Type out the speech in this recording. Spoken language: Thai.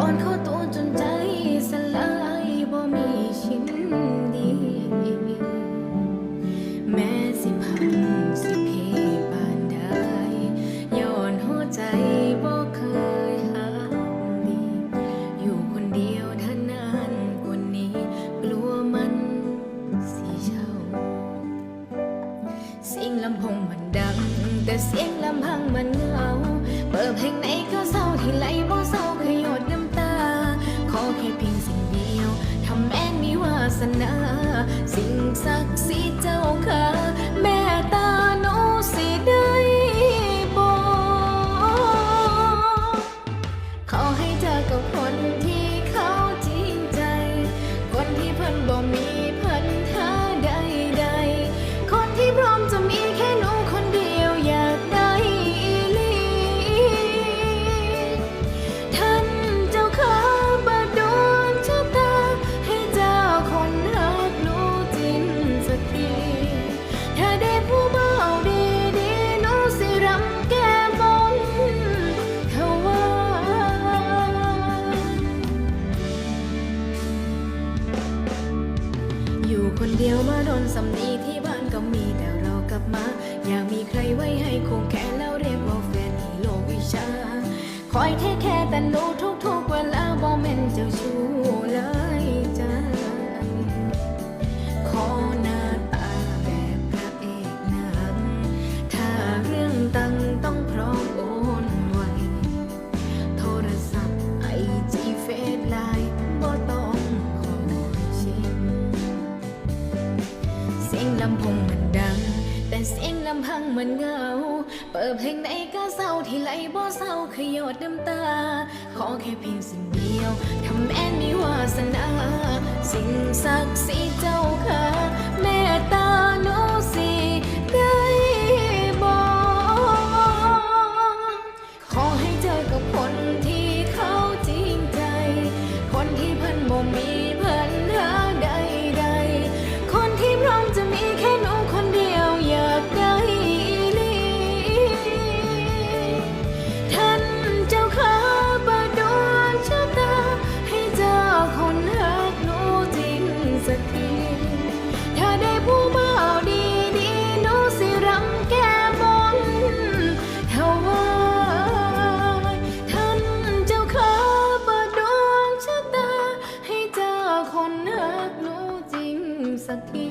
โดนเข้าตัวจนใจสลายบ่มีชิ้นดี แม้สิพังสิเพบานได้ย้อนหัวใจบ่เคยหาดี อยู่คนเดียวถ้านานกว่านี้ กลัวมันสิเช่าเสียงลำโพงมันดัง แต่เสียงลำพังมันเหงา เปิดเพลงไหนก็เศร้าที่ไหล สนา สิ่งศักดิ์สิทธิ์เจ้าค่ะแม่ตาโนสิได้บอกขอให้เจอกับคนที่เขาจริงใจ คนที่เพิ่นบ่มี คนเดียวมาโดนสำนีที่บ้านก็มีแต่เรากลับมา อยากมีใครไว้ให้คงแค่แล้วเรียกว่าแฟนฮีโลกวิชา คอยเทคแค่แต่หนูทุก ลำพงมันดัง แต่เสียงลำพังมันเงา เปิดเพลงไหนก็เศร้าที่ไหลบ่เศร้าขยดน้ำตา ขอแค่เพียงสิ่งเดียวทำแม้นมีวาสนา สิ่งศักดิ์สิทธิ์เจ้าค่ะ sakit